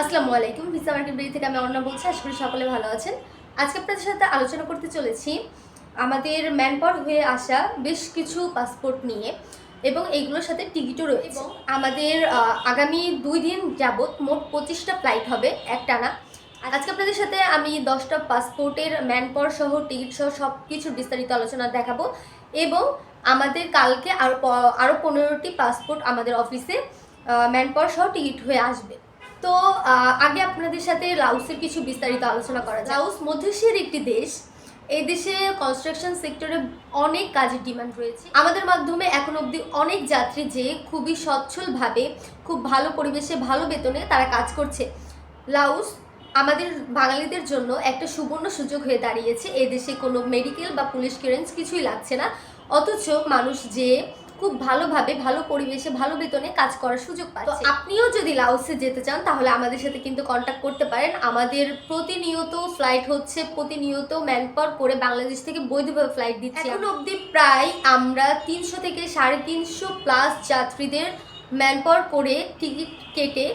আসসালামু আলাইকুম, visa market বেরি থেকে আমি অর্ণা বলছি, আশা করি সকলে ভালো আছেন। আজকে আপনাদের সাথে আলোচনা করতে চলেছি আমাদের ম্যানপাওয়ার হয়ে আসা বেশ কিছু পাসপোর্ট নিয়ে এবং এইগুলোর সাথে টিকিটও রয়েছে। এবং আমাদের আগামী দুই দিন যাবত মোট পঁচিশটা ফ্লাইট হবে একটানা। আজকে আপনাদের সাথে আমি দশটা পাসপোর্টের ম্যানপাওয়ার সহ, টিকিট সহ সব কিছুর বিস্তারিত আলোচনা দেখাবো। এবং আমাদের কালকে আরও আরও পনেরোটি পাসপোর্ট আমাদের অফিসে ম্যানপাওয়ার সহ টিকিট হয়ে আসবে। তো আগে আপনাদের সাথে লাউসের কিছু বিস্তারিত আলোচনা করা যায় লাউস মধ্য এশিয়ার একটি দেশ। এই দেশে কনস্ট্রাকশন সেক্টরে অনেক কাজের ডিমান্ড রয়েছে। আমাদের মাধ্যমে এখন অবধি অনেক যাত্রী যে খুবই সচ্ছলভাবে, খুব ভালো পরিবেশে, ভালো বেতনে তারা কাজ করছে। লাউস আমাদের বাঙালিদের জন্য একটা সুবর্ণ সুযোগ হয়ে দাঁড়িয়েছে। এই দেশে কোনো মেডিকেল বা পুলিশ ক্লিয়ারেন্স কিছুই লাগছে না। অথচ মানুষ যে খুব ভালোভাবে ভালো পরিবেশে ভালো বেতনে কাজ করার সুযোগ পাচ্ছে। তো আপনিও যদি লাউসে যেতে চান তাহলে আমাদের সাথে কিন্তু কন্ট্যাক্ট করতে পারেন। আমাদের প্রতিনিয়ত ফ্লাইট হচ্ছে প্রতিনিয়ত ম্যানপাওয়ার করে বাংলাদেশ থেকে বৈধভাবে ফ্লাইট দিচ্ছি এখন অবধি প্রায় আমরা তিনশো থেকে সাড়ে তিনশো প্লাস যাত্রীদের ম্যানপাওয়ার করে টিকিট কেটে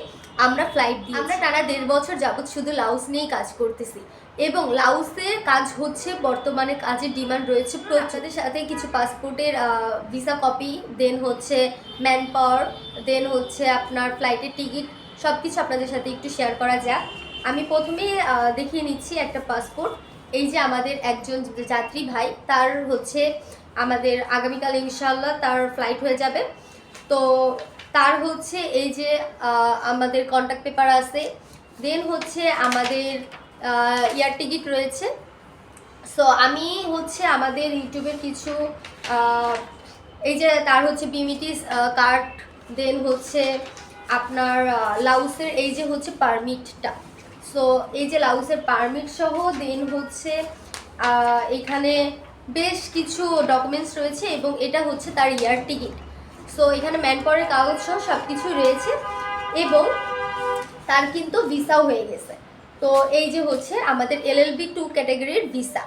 আমরা ফ্লাইট দিই আমরা টানা দেড় বছর যাবৎ শুধু লাউস নিয়েই কাজ করতেছি। এবং লাউসের কাজ হচ্ছে, বর্তমানে কাজের ডিমান্ড রয়েছে প্রচারের সাথে কিছু পাসপোর্টের ভিসা কপি দেন হচ্ছে ম্যান পাওয়ার দেন হচ্ছে আপনার ফ্লাইটের টিকিট সব কিছু আপনাদের সাথে একটু শেয়ার করা যাক। আমি প্রথমে দেখিয়ে নিচ্ছি একটা পাসপোর্ট এই যে আমাদের একজন যাত্রী ভাই, তার হচ্ছে আমাদের আগামীকাল ইনশাল্লাহ তার ফ্লাইট হয়ে যাবে। তো তার হচ্ছে এই যে আমাদের কন্ট্যাক্ট পেপার আছে। দেন হচ্ছে আমাদের ইয়ার টিকিট রয়েছে। সো আমি হচ্ছে আমাদের ইউটিউবের কিছু এই যে তার হচ্ছে বিমিটিস কার্ড দেন হচ্ছে আপনার লাউসের এই যে হচ্ছে পারমিটটা সো এই যে লাউসের পারমিট সহ দেন হচ্ছে এখানে বেশ কিছু ডকুমেন্টস রয়েছে এবং এটা হচ্ছে তার ইয়ার টিকিট সো এখানে ম্যানপাওয়ারের কাগজ সহ সব কিছু রয়েছে এবং তার কিন্তু ভিসাও হয়ে গেছে। তো এই যে হচ্ছে আমাদের এলএলবি টু ক্যাটাগরির ভিসা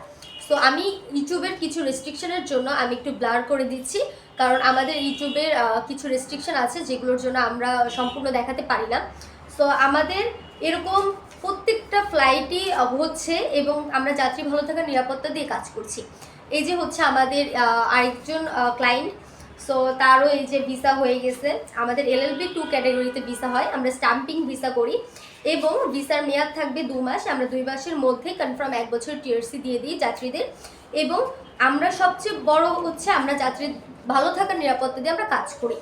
সো আমি ইউটিউবের কিছু রেস্ট্রিকশনের জন্য আমি একটু ব্লার করে দিচ্ছি, কারণ আমাদের ইউটিউবের কিছু রেস্ট্রিকশন আছে যেগুলোর জন্য আমরা সম্পূর্ণ দেখাতে পারি না। সো আমাদের এরকম প্রত্যেকটা ফ্লাইটই হচ্ছে এবং আমরা যাত্রী ভালো থাকার নিরাপত্তা দিয়ে কাজ করছি। এই যে হচ্ছে আমাদের আরেকজন ক্লায়েন্ট সো তারও এই যে ভিসা হয়ে গেছে আমাদের এলএলবি টু ক্যাটাগরিতে ভিসা হয় আমরা স্টাম্পিং ভিসা করি এবং ভিসার মেয়াদ থাকবে দু মাস আমরা দুই মাসের মধ্যে কনফার্ম এক বছর টিআরসি দিয়ে দিই যাত্রীদের এবং আমরা সবচেয়ে বড় হচ্ছে আমরা যাত্রীর ভালো থাকার নিরাপত্তা দিয়ে আমরা কাজ করি।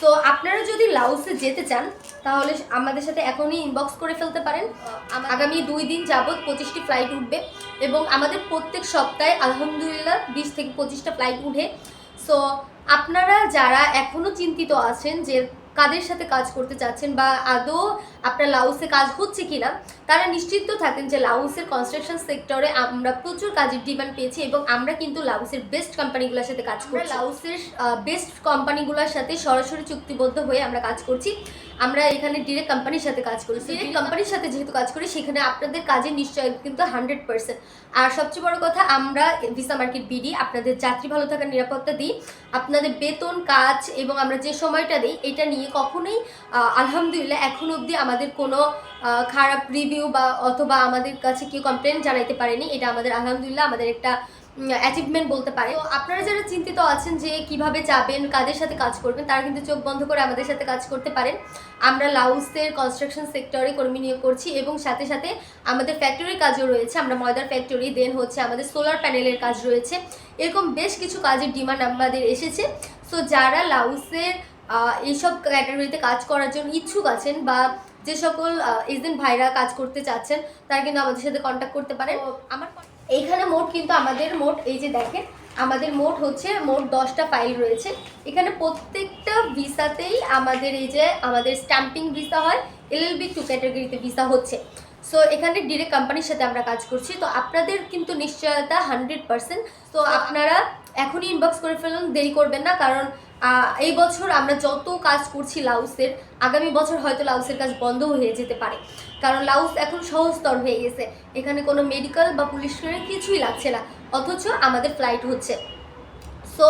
তো আপনারা যদি লাউসে যেতে চান তাহলে আমাদের সাথে এখনই ইনবক্স করে ফেলতে পারেন। আগামী দুই দিন যাবত পঁচিশটি ফ্লাইট উঠবে এবং আমাদের প্রত্যেক সপ্তাহে আলহামদুলিল্লাহ বিশ থেকে পঁচিশটা ফ্লাইট উঠে। সো আপনারা যারা এখনও চিন্তিত আছেন যে কাদের সাথে কাজ করতে চাচ্ছেন বা আদৌ আপনার লাউসে কাজ হচ্ছে কিনা তারা নিশ্চিত থাকেন যে লাউসের কনস্ট্রাকশন সেক্টরে আমরা প্রচুর কাজের ডিমান্ড পেয়েছি এবং আমরা কিন্তু লাউসের বেস্ট কোম্পানিগুলোর সাথে কাজ করি লাউসের বেস্ট কোম্পানিগুলোর সাথে সরাসরি চুক্তিবদ্ধ হয়ে আমরা কাজ করছি। আমরা এখানে ডিরেক্ট কোম্পানির সাথে কাজ করি। ডিরেক্ট কোম্পানির সাথে যেহেতু কাজ করি সেখানে আপনাদের কাজের নিশ্চয় কিন্তু হান্ড্রেড পার্সেন্ট আর সবচেয়ে বড় কথা আমরা ভিসা মার্কেট বিডি আপনাদের যাত্রী ভালো থাকার নিরাপত্তা দিই। আপনাদের বেতন কাজ এবং আমরা যে সময়টা দিই এটা নিয়ে কখনোই আলহামদুলিল্লাহ এখন অবধি আমাদের কোনো খারাপ রিভিউ বা অথবা আমাদের কাছে কেউ কমপ্লেন জানাইতে পারেনি, এটা আমাদের আলহামদুলিল্লাহ আমাদের একটা অ্যাচিভমেন্ট বলতে পারে। তো আপনারা যারা চিন্তিত আছেন যে কীভাবে যাবেন, কাদের সাথে কাজ করবেন, তারা কিন্তু চোখ বন্ধ করে আমাদের সাথে কাজ করতে পারেন। আমরা লাউসের কনস্ট্রাকশন সেক্টরে কর্মী নিয়োগ করছি এবং সাথে সাথে আমাদের ফ্যাক্টরির কাজও রয়েছে, আমরা ময়দার ফ্যাক্টরি দেন হচ্ছে আমাদের সোলার প্যানেলের কাজ রয়েছে। এরকম বেশ কিছু কাজের ডিমান্ড আমাদের এসেছে। সো যারা লাউসের এইসব ক্যাটাগরিতে কাজ করার জন্য ইচ্ছুক আছেন বা যে সকল এজেন্ট ভাইরা কাজ করতে চাচ্ছেন তারা কিন্তু আমাদের সাথে কন্ট্যাক্ট করতে পারেন। আমার এইখানে মোট কিন্তু আমাদের মোট এই যে দেখেন আমাদের মোট হচ্ছে মোট দশটা ফাইল রয়েছে। এখানে প্রত্যেকটা ভিসাতেই আমাদের এই যে আমাদের স্ট্যাম্পিং ভিসা হয় এলএলবি টু ক্যাটাগরিতে ভিসা হচ্ছে। সো এখানে ডিরেক্ট কোম্পানির সাথে আমরা কাজ করছি। তো আপনাদের কিন্তু নিশ্চয়তা হান্ড্রেড পার্সেন্ট তো আপনারা এখনই ইনবক্স করে ফেলুন, দেরি করবেন না, কারণ এই বছর আমরা যত কাজ করছি লাউসের, আগামী বছর হয়তো লাউসের কাজ বন্ধ হয়ে যেতে পারে। কারণ লাউস এখন সহজতর হয়ে গেছে। এখানে কোনো মেডিকেল বা পুলিশ ক্লিয়ারেন্স কিছুই লাগছে না, অথচ আমাদের ফ্লাইট হচ্ছে। সো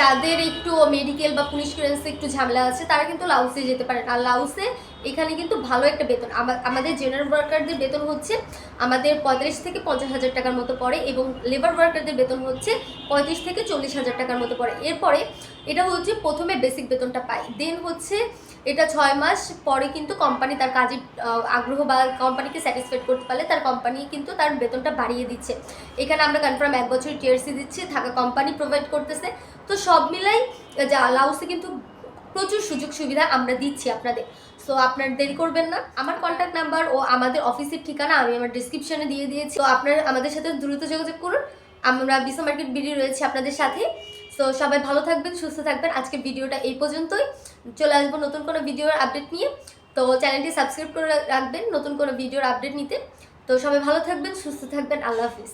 যাদের একটু মেডিকেল বা পুলিশ ক্লিয়ারেন্সে একটু ঝামেলা আছে, তারা কিন্তু লাউসে যেতে পারেন আর লাউসে এখানে কিন্তু ভালো একটা বেতন। আমাদের জেনারেল ওয়ার্কারদের বেতন হচ্ছে আমাদের পঁয়তাল্লিশ থেকে পঞ্চাশ হাজার টাকার মতো পড়ে এবং লেবার ওয়ার্কারদের বেতন হচ্ছে পঁয়ত্রিশ থেকে চল্লিশ হাজার টাকার মতো পড়ে। এরপরে এটা হচ্ছে প্রথমে বেসিক বেতনটা পাই দেন হচ্ছে এটা ছয় মাস পরে কিন্তু কোম্পানি তার কাজে আগ্রহ বা কোম্পানিকে স্যাটিসফাইড করতে পারলে তার কোম্পানি কিন্তু তার বেতনটা বাড়িয়ে দিচ্ছে। এখানে আমরা কনফার্ম এক বছর টিআরসি দিচ্ছি, থাকা কোম্পানি প্রোভাইড করতেছে। তো সব মিলাই, যে লাউসে কিন্তু প্রচুর সুযোগ সুবিধা আমরা দিচ্ছি আপনাদের। সো আপনার দেরি করবেন না। আমার কন্ট্যাক্ট নাম্বার ও আমাদের অফিসের ঠিকানা আমি আমার ডিসক্রিপশনে দিয়ে দিয়েছি। তো আপনার আমাদের সাথে দ্রুত যোগাযোগ করুন। আমরা বিসা মার্কেট বিডি রয়েছে আপনাদের সাথে। তো সবাই ভালো থাকবেন, সুস্থ থাকবেন। আজকের ভিডিওটা এই পর্যন্তই। চলে আসব নতুন কোনো ভিডিওর আপডেট নিয়ে। তো চ্যানেলটি সাবস্ক্রাইব করে রাখবেন, নতুন কোনো ভিডিওর আপডেট নিতে। তো, সবাই ভালো থাকবেন, সুস্থ থাকবেন। আল্লাহ হাফিজ।